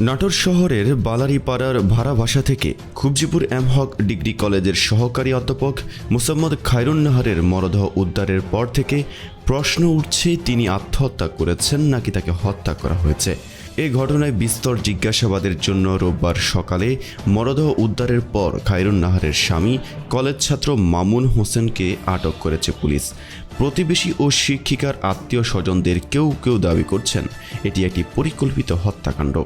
নাটোর শহরের বালারিপাড়ার ভাড়া ভাষা থেকে খুবজিপুর এম হক ডিগ্রি কলেজের সহকারী অধ্যাপক মুসাম্মদ খায়রুন্নাহারের মরদেহ উদ্ধারের পর থেকে প্রশ্ন উঠছে, তিনি আত্মহত্যা করেছেন নাকি তাকে হত্যা করা হয়েছে। এই ঘটনায় বিস্তর জিজ্ঞাসাবাদের জন্য রোববার সকালে মরদেহ উদ্ধারের পর খায়রুন নাহারের স্বামী কলেজ ছাত্র মামুন হোসেনকে আটক করেছে পুলিশ। প্রতিবেশী ও শিক্ষিকার আত্মীয় স্বজনদের কেউ কেউ দাবি করছেন, এটি একটি পরিকল্পিত হত্যাকাণ্ড।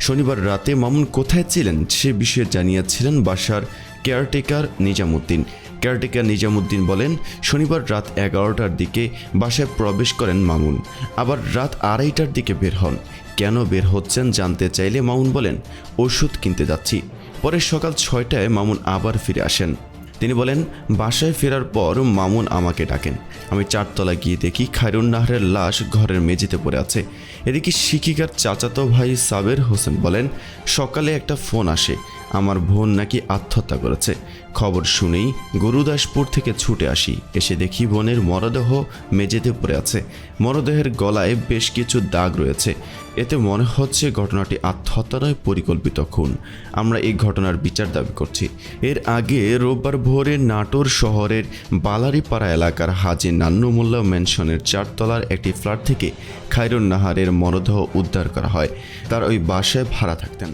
শনিবার রাতে মামুন কোথায় ছিলেন সে বিষয়ে জানিয়েছিলেন বাসার কেয়ারটেকার নিজামুদ্দিন। কেয়ারটেকার নিজামুদ্দিন বলেন, শনিবার রাত এগারোটার দিকে বাসায় প্রবেশ করেন মামুন। আবার রাত আড়াইটার দিকে বের হন। কেন বের হচ্ছেন জানতে চাইলে মামুন বলেন, ওষুধ কিনতে যাচ্ছি। পরে সকাল ছয়টায় মামুন আবার ফিরে আসেন। তিনি বলেন, বাসায় ফেরার পর মামুন আমাকে ডাকেন। আমি চারতলা গিয়ে দেখি খায়রুন নাহরের লাশ ঘরের মেঝেতে পড়ে আছে। এদিকে শিক্ষিকার চাচাতো ভাই সাবের হোসেন বলেন, সকালে একটা ফোন আসে। আমার বোন নাকি আত্মহত্যা করেছে। খবর শুনেই গুরুদাসপুর থেকে ছুটে আসি। এসে দেখি বোনের মরদেহ মেঝেতে পড়ে আছে। মরদেহের গলায় বেশ কিছু দাগ রয়েছে। এতে মনে হচ্ছে ঘটনাটি আত্মহত্যা নয় পরিকল্পিত খুন। আমরা এই ঘটনার বিচার দাবি করছি। এর আগে রোববার ভোরে নাটোর শহরের বালারিপাড়া এলাকার হাজি নান্নু মোল্লা ম্যানশনের চারতলার একটি ফ্ল্যাট থেকে খায়রুন নাহারের মরদেহ উদ্ধার করা হয়। তার ওই বাসায় ভাড়া থাকতেন।